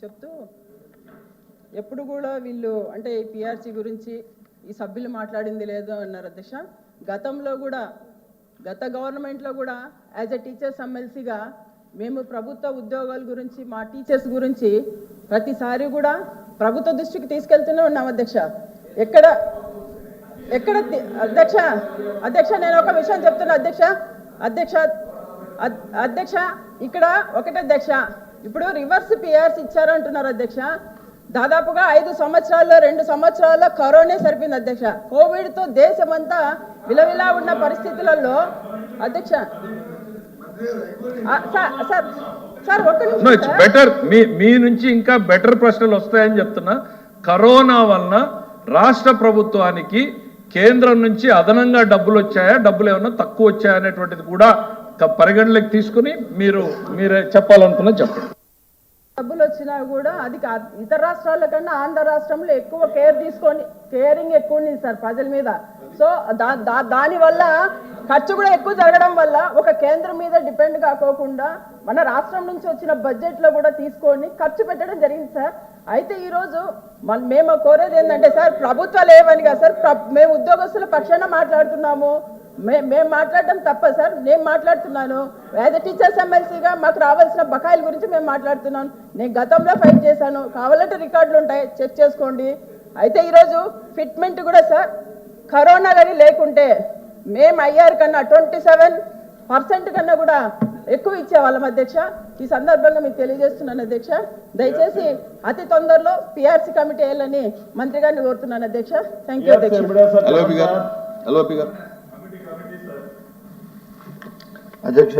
చెప్తూ ఎప్పుడు కూడా వీళ్ళు అంటే ఈ పిఆర్సీ గురించి ఈ సభ్యులు మాట్లాడింది లేదు అన్నారు అధ్యక్ష. గతంలో కూడా గత గవర్నమెంట్లో కూడా యాజ్ ఎ టీచర్స్ ఎమ్మెల్సీగా మేము ప్రభుత్వ ఉద్యోగాల గురించి మా టీచర్స్ గురించి ప్రతిసారి కూడా ప్రభుత్వ దృష్టికి తీసుకెళ్తూనే ఉన్నాం అధ్యక్ష. ఎక్కడ ఎక్కడ అధ్యక్ష అధ్యక్ష నేను ఒక విషయం చెప్తున్నా అధ్యక్ష. అధ్యక్ష అధ్యక్ష ఇక్కడ ఒకటే అధ్యక్ష. ఇప్పుడు రివర్స్ పిఆర్స్ ఇచ్చారంటున్నారు అధ్యక్ష. దాదాపుగా ఐదు సంవత్సరాల్లో రెండు సంవత్సరాల్లో కరోనా సరిపోయింది అధ్యక్ష. కోవిడ్తో దేశమంతా విలవిలా ఉన్న పరిస్థితులలో అధ్యక్ష సార్ సార్. బెటర్ మీ మీ నుంచి ఇంకా బెటర్ ప్రశ్నలు వస్తాయని చెప్తున్నా. కరోనా వలన రాష్ట్ర ప్రభుత్వానికి కేంద్రం నుంచి అదనంగా డబ్బులు వచ్చాయా? డబ్బులు ఏమన్నా తక్కువ వచ్చాయా అనేటువంటిది కూడా పరిగణలోకి తీసుకుని మీరు మీరే చెప్పాలనుకున్నా చెప్పండి. డబ్బులు వచ్చినా కూడా అది ఇతర రాష్ట్రాల కన్నా ఆంధ్ర రాష్ట్రంలో ఎక్కువ కేర్ తీసుకొని కేరింగ్ ఎక్కువ ఉంది సార్ ప్రజల మీద. సో దా దా దాని వల్ల ఖర్చు కూడా ఎక్కువ జరగడం వల్ల ఒక కేంద్రం మీద డిపెండ్ కాకోకుండా మన రాష్ట్రం నుంచి వచ్చిన బడ్జెట్లో కూడా తీసుకొని ఖర్చు పెట్టడం జరిగింది సార్. అయితే ఈ రోజు మన మేము కోరేది ఏంటంటే సార్ ప్రభుత్వాలు ఏమని కాదు సార్ మేము ఉద్యోగస్తుల పక్షాన మాట్లాడుతున్నాము. మే మేము మాట్లాడడం తప్ప సార్. నేను మాట్లాడుతున్నాను. యాజ్ ఎ టీచర్స్ ఎమ్మెల్సీగా మాకు రావాల్సిన బకాయిల గురించి మేము మాట్లాడుతున్నాను. నేను గతంలో ఫైట్ చేశాను. కావాలంటే రికార్డులు ఉంటాయి. చెక్ చేసుకోండి. అయితే ఈరోజు ఫిట్మెంట్ కూడా సార్ కరోనా కానీ లేకుంటే మేము ఐఆర్ కన్నా ట్వంటీ సెవెన్ పర్సెంట్ కన్నా కూడా ఎక్కువ ఇచ్చేవాళ్ళం అధ్యక్ష. ఈ సందర్భంగా మీకు తెలియజేస్తున్నాను అధ్యక్ష. దయచేసి అతి తొందరలో పిఆర్సీ కమిటీ వేయాలని మంత్రి గారిని కోరుతున్నాను అధ్యక్ష. థ్యాంక్ యూ అధ్యక్ష ఎల్ఓపి గారు ఎల్ఓపి గారు అధ్యక్ష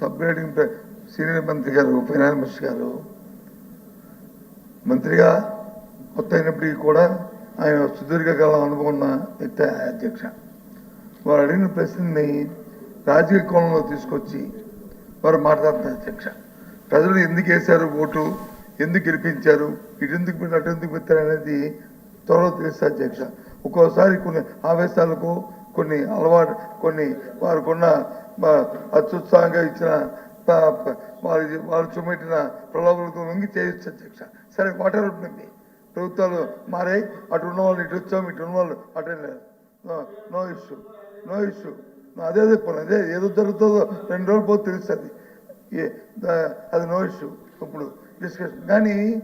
సబ్మిటింగ్ సీనియర్ మంత్రి గారు ఫైనాన్స్ మినిస్టర్ గారు మంత్రిగా కొత్త అయినప్పటికీ కూడా ఆయన సుదీర్ఘకాలం అనుభవం ఉన్న వ్యక్తి అధ్యక్ష. వారు అడిగిన ప్రశ్నని రాజకీయ కోణంలో తీసుకొచ్చి వారు మాట్లాడుతున్నారు అధ్యక్ష. ప్రజలు ఎందుకు వేశారు ఓటు? ఎందుకు గెలిపించారు? ఇటు ఎందుకు పెట్టారు? అటు ఎందుకు పెట్టారు అనేది త్వరలో తెలుస్తుంది అధ్యక్ష. ఒక్కోసారి కొన్ని ఆవేశాలకు కొన్ని అలవాటు కొన్ని వారికున్న అత్యుత్సాహంగా ఇచ్చిన వారి వారు చూపెట్టిన ప్రలోభాలకు వంగి చేయొచ్చు అధ్యక్ష. సరే వాటర్ ఉంటుంది ప్రభుత్వాలు మారాయి అటు ఉన్న వాళ్ళు ఇటు వచ్చాం ఇటు ఉన్న వాళ్ళు అటు వెళ్ళారు. No issue no issue. అదే చెప్పాను అదే ఏదో జరుగుతుందో రెండు రోజులు పోతే తెలుస్తుంది. ఏ- అది నో ఇష్యూ. ఇప్పుడు డిస్కషన్. కానీ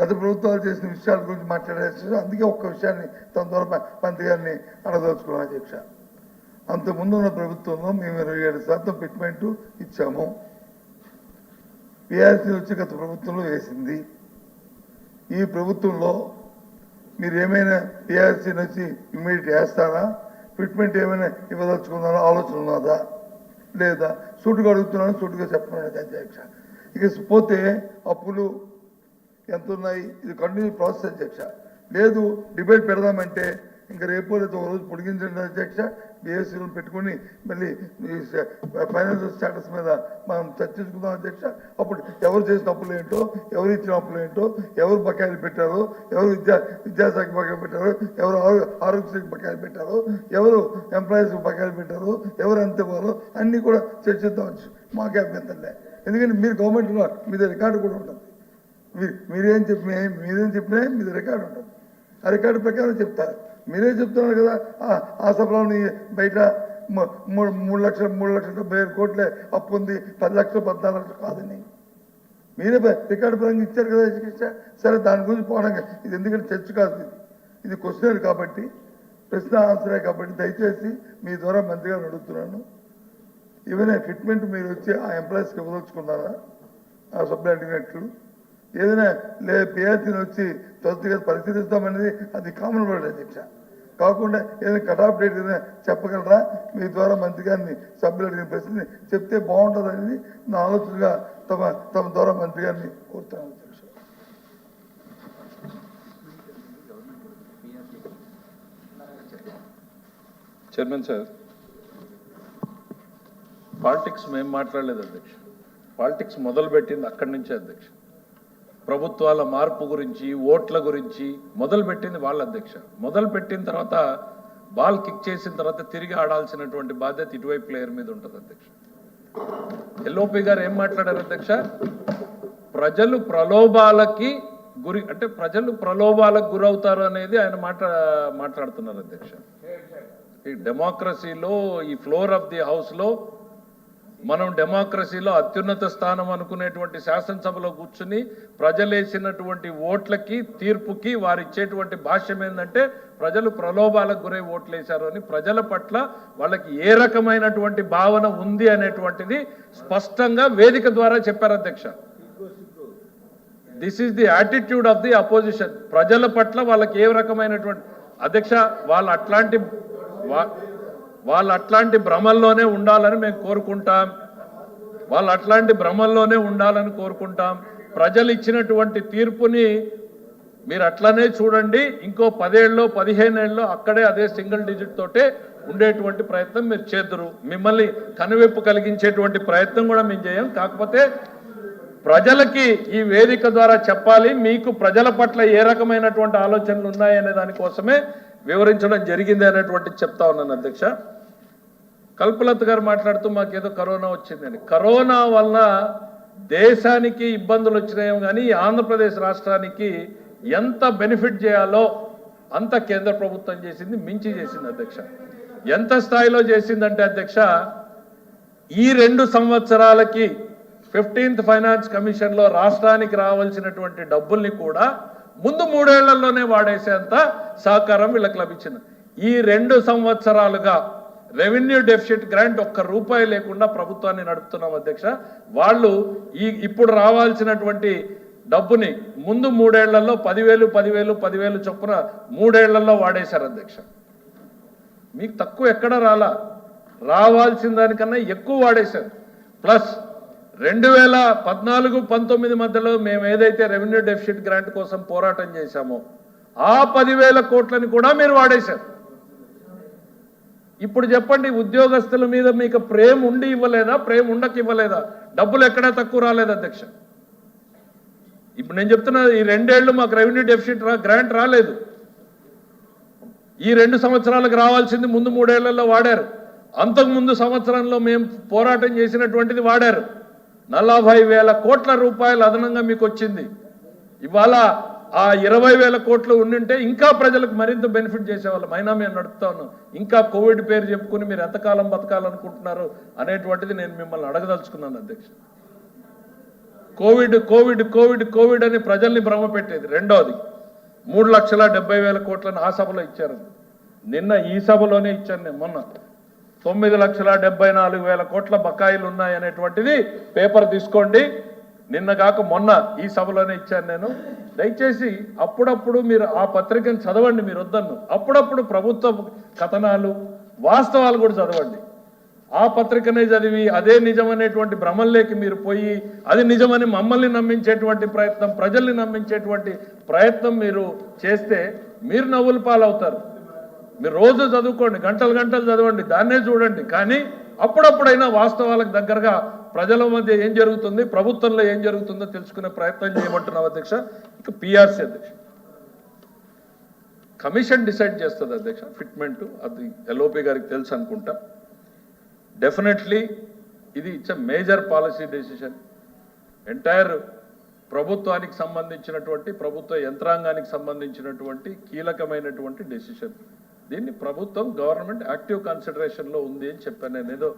గత ప్రభుత్వాలు చేసిన విషయాల గురించి మాట్లాడేసి అందుకే ఒక్క విషయాన్ని తన ద్వారా మంత్రి గారిని అడదలుచుకున్నాం అధ్యక్ష. అంత ముందున్న ప్రభుత్వంలో మేము ఇరవై ఏడు శాతం ఫిట్మెంట్ ఇచ్చాము. పిఆర్సీ వచ్చి గత ప్రభుత్వంలో వేసింది. ఈ ప్రభుత్వంలో మీరు ఏమైనా పిఆర్సీని వచ్చి ఇమ్మీడియట్ వేస్తారా? ఫిట్మెంట్ ఏమైనా ఇవ్వదలుచుకున్నారా? ఆలోచన ఉన్నదా? లేదా సూటుగా అడుగుతున్నాను సూటుగా చెప్పమన్నది అధ్యక్ష? ఇక పోతే అప్పులు ఎంత ఉన్నాయి ఇది కంటిన్యూ ప్రాసెస్ అధ్యక్ష. లేదు డిబేట్ పెడదామంటే ఇంకా రేపు లేదా ఒక రోజు పొడిగించండి అధ్యక్ష. బిఎస్సీలను పెట్టుకుని మళ్ళీ ఫైనాన్షియల్ స్టేటస్ మీద మనం చర్చించుకుందాం అధ్యక్ష. అప్పుడు ఎవరు చేసిన అప్పులు ఏంటో ఎవరు ఇచ్చిన అప్పులు ఏంటో ఎవరు బకాయిలు పెట్టారో ఎవరు విద్యా విద్యాశాఖ బకాయిలు పెట్టారో ఎవరు ఆరో- ఆరోగ్యశ్రీకి బకాయిలు పెట్టారో ఎవరు ఎంప్లాయీస్కి బకాయిలు పెట్టారో ఎవరు ఎంత ఇవ్వాలో అన్నీ కూడా చర్చిద్దాం మాకే అభ్యంతరలే ఎందుకంటే మీరు గవర్నమెంట్ మీద రికార్డు కూడా ఉంటుంది. మీరు మీరేం చెప్పినా మీరేం చెప్పినా మీద రికార్డు ఉంటుంది. ఆ రికార్డు ప్రకారం చెప్తారు. మీరే చెప్తున్నారు కదా ఆ- సభలోని సభలో బయట మూడు మూడు లక్షల మూడు లక్షల డెబ్బై ఏడు కోట్లే అప్పు ఉంది పది లక్షలు పద్నాలుగు లక్షలు కాదని. మీరే రికార్డు పరంగా ఇచ్చారు కదా చికిత్స సరే దాని గురించి పోవడం ఇది ఎందుకంటే చర్చ కాదు ఇది. ఇది క్వశ్చన్ కాబట్టి ప్రశ్న ఆన్సరే కాబట్టి దయచేసి మీ ద్వారా మంత్రిగా నడుగుతున్నాను ఈవెన్ ఫిట్మెంట్ మీరు వచ్చి ఆ ఎంప్లాయీస్కి ఇవ్వదలుచుకున్నారా? ఆ సప్లై అడిగినట్లు. ఏదైనా లే పిఆర్సీని వచ్చి త్వరగా పరిశీలిస్తామనేది అది కామన్ వర్డ్ అధ్యక్ష కాకుండా ఏదైనా కటాఫ్ డేట్ ఏదైనా చెప్పగలరా? మీ ద్వారా మంత్రి గారిని సభ్యులు అడిగిన ప్రశ్నని చెప్తే బాగుంటుంది అనేది నా ఆలోచనగా తమ తమ ద్వారా మంత్రి గారిని కోరుతాను చైర్మన్ సార్ పాలిటిక్స్ మేము మాట్లాడలేదు అధ్యక్ష. పాలిటిక్స్ మొదలు పెట్టింది అక్కడి నుంచే అధ్యక్ష. ప్రభుత్వాల మార్పు గురించి ఓట్ల గురించి మొదలుపెట్టింది వాళ్ళ అధ్యక్ష. మొదలు పెట్టిన తర్వాత బాల్ కిక్ చేసిన తర్వాత తిరిగి ఆడాల్సినటువంటి బాధ్యత ఇటువైపు ప్లేయర్ మీద ఉంటుంది అధ్యక్ష. ఎల్ఓపి గారు ఏం మాట్లాడారు అధ్యక్ష? ప్రజలు ప్రలోభాలకి గురి అంటే ప్రజలు ప్రలోభాలకు గురవుతారు అనేది ఆయన మాట్లా మాట్లాడుతున్నారు అధ్యక్ష. ఈ డెమోక్రసీలో ఈ ఫ్లోర్ ఆఫ్ ది హౌస్లో మనం డెమోక్రసీలో అత్యున్నత స్థానం అనుకునేటువంటి శాసనసభలో కూర్చుని ప్రజలేసినటువంటి ఓట్లకి తీర్పుకి వారు ఇచ్చేటువంటి భాష్యం ఏంటంటే ప్రజలు ప్రలోభాలకు గురై ఓట్లు వేశారు అని ప్రజల పట్ల వాళ్ళకి ఏ రకమైనటువంటి భావన ఉంది అనేటువంటిది స్పష్టంగా వేదిక ద్వారా చెప్పారు అధ్యక్ష. This is the attitude of the opposition ప్రజల పట్ల వాళ్ళకి ఏ రకమైనటువంటి అధ్యక్ష వాళ్ళు అట్లాంటి వా- వాళ్ళు అట్లాంటి భ్రమల్లోనే ఉండాలని మేము కోరుకుంటాం. వాళ్ళు అట్లాంటి భ్రమల్లోనే ఉండాలని కోరుకుంటాం. ప్రజలు ఇచ్చినటువంటి తీర్పుని మీరు అట్లనే చూడండి. ఇంకో పదేళ్ళలో పదిహేనేళ్ళలో అక్కడే అదే సింగిల్ డిజిట్ తోటే ఉండేటువంటి ప్రయత్నం మీరు చేద్దరు. మిమ్మల్ని కనువిప్పు కలిగించేటువంటి ప్రయత్నం కూడా మేము చేయం. కాకపోతే ప్రజలకి ఈ వేదిక ద్వారా చెప్పాలి. మీకు ప్రజల పట్ల ఏ రకమైనటువంటి ఆలోచనలు ఉన్నాయనే దానికోసమే వివరించడం జరిగింది అనేటువంటి చెప్తా ఉన్నాను అధ్యక్ష. కల్పలత గారు మాట్లాడుతూ మాకేదో కరోనా వచ్చిందని. కరోనా వల్ల దేశానికి ఇబ్బందులు వచ్చినాయేమో కానీ ఆంధ్రప్రదేశ్ రాష్ట్రానికి ఎంత బెనిఫిట్ చేయాలో అంత కేంద్ర ప్రభుత్వం చేసింది మించి చేసింది అధ్యక్ష. ఎంత స్థాయిలో చేసిందంటే అధ్యక్ష ఈ రెండు సంవత్సరాలకి ఫిఫ్టీన్త్ ఫైనాన్స్ కమిషన్లో రాష్ట్రానికి రావాల్సినటువంటి డబ్బుల్ని కూడా ముందు మూడేళ్ళలోనే వాడేసేంత సహకారం వీళ్ళకి లభించింది. ఈ రెండు సంవత్సరాలుగా రెవెన్యూ డెఫిసిట్ గ్రాంట్ ఒక్క రూపాయి లేకుండా ప్రభుత్వాన్ని నడుపుతున్నాం అధ్యక్ష. వాళ్ళు ఈ ఇప్పుడు రావాల్సినటువంటి డబ్బుని ముందు మూడేళ్ళలో పదివేలు పదివేలు పదివేలు చొప్పున మూడేళ్ళలో వాడేశారు అధ్యక్ష. మీకు తక్కువ ఎక్కడ రాలా. రావాల్సిన దానికన్నా ఎక్కువ వాడేశారు. ప్లస్ రెండు వేల పద్నాలుగు పంతొమ్మిది మధ్యలో మేము ఏదైతే రెవెన్యూ డెఫిసిట్ గ్రాంట్ కోసం పోరాటం చేశామో ఆ పదివేల కోట్లని కూడా మీరు వాడేశారు. ఇప్పుడు చెప్పండి ఉద్యోగస్తుల మీద మీకు ప్రేమ ఉండి ఇవ్వలేదా? ప్రేమ ఉండక ఇవ్వలేదా? డబ్బులు ఎక్కడా తక్కువ రాలేదు అధ్యక్ష. ఇప్పుడు నేను చెప్తున్నా ఈ రెండేళ్ళు మాకు రెవెన్యూ డెఫిసిట్ రా గ్రాంట్ రాలేదు. ఈ రెండు సంవత్సరాలకు రావాల్సింది ముందు మూడేళ్ళలో వాడారు. అంతకు ముందు సంవత్సరంలో మేము పోరాటం చేసినటువంటిది వాడారు. నలభై వేల కోట్ల రూపాయలు అదనంగా మీకు వచ్చింది. ఇవాళ ఆ ఇరవై వేల కోట్లు ఉండింటే ఇంకా ప్రజలకు మరింత బెనిఫిట్ చేసేవాళ్ళం. అయినా మేము నడుపుతా ఉన్నాం. ఇంకా కోవిడ్ పేరు చెప్పుకుని మీరు ఎంతకాలం బతకాలనుకుంటున్నారు అనేటువంటిది నేను మిమ్మల్ని అడగదలుచుకున్నాను అధ్యక్ష. కోవిడ్ కోవిడ్ కోవిడ్ కోవిడ్ అని ప్రజల్ని భ్రమ పెట్టేది. రెండోది మూడు లక్షల డెబ్బై వేల కోట్లను ఆ సభలో ఇచ్చారు. నిన్న ఈ సభలోనే ఇచ్చాను నేను మొన్న. తొమ్మిది లక్షల డెబ్బై నాలుగు వేల కోట్ల బకాయిలు ఉన్నాయి అనేటువంటిది పేపర్ తీసుకోండి. నిన్న కాక మొన్న ఈ సభలోనే ఇచ్చాను నేను. దయచేసి అప్పుడప్పుడు మీరు ఆ పత్రికను చదవండి మీరు వద్దన్ను. అప్పుడప్పుడు ప్రభుత్వ కథనాలు వాస్తవాలు కూడా చదవండి. ఆ పత్రికనే చదివి అదే నిజమనేటువంటి భ్రమల్లోకి మీరు పోయి అది నిజమని మమ్మల్ని నమ్మించేటువంటి ప్రయత్నం ప్రజల్ని నమ్మించేటువంటి ప్రయత్నం మీరు చేస్తే మీరు నవ్వుల పాలవుతారు. మీరు రోజు చదువుకోండి గంటలు గంటలు చదవండి దాన్నే చూడండి. కానీ అప్పుడప్పుడైనా వాస్తవాలకు దగ్గరగా ప్రజల మధ్య ఏం జరుగుతుంది ప్రభుత్వంలో ఏం జరుగుతుందో తెలుసుకునే ప్రయత్నం చేయమంటున్నాం అధ్యక్ష. ఇక పిఆర్సీ అధ్యక్ష. కమిషన్ డిసైడ్ చేస్తుంది అధ్యక్ష ఫిట్మెంట్ అది ఎల్ఓపి గారికి తెలుసు అనుకుంటా. డెఫినెట్లీ ఇది it's a major policy decision entire ప్రభుత్వానికి సంబంధించినటువంటి ప్రభుత్వ యంత్రాంగానికి సంబంధించినటువంటి కీలకమైనటువంటి డెసిషన్ దీన్ని ప్రభుత్వం గవర్నమెంట్ యాక్టివ్ కన్సిడరేషన్లో ఉంది అని చెప్పాను. నేను ఏదో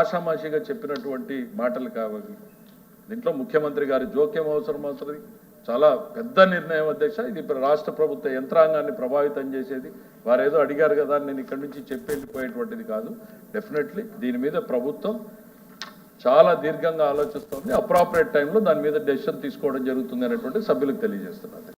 ఆషామాషిగా చెప్పినటువంటి మాటలు కావాలి. దీంట్లో ముఖ్యమంత్రి గారి జోక్యం అవసరం అవసరం చాలా పెద్ద నిర్ణయం అధ్యక్ష. ఇది ఇప్పుడు రాష్ట్ర ప్రభుత్వ యంత్రాంగాన్ని ప్రభావితం చేసేది. వారు ఏదో అడిగారు కదా నేను ఇక్కడి నుంచి చెప్పి కాదు. డెఫినెట్లీ దీని మీద ప్రభుత్వం చాలా దీర్ఘంగా ఆలోచిస్తుంది. అప్రాపరేట్ టైంలో దాని మీద డెసిషన్ తీసుకోవడం జరుగుతుంది అనేటువంటి సభ్యులకు తెలియజేస్తున్నారు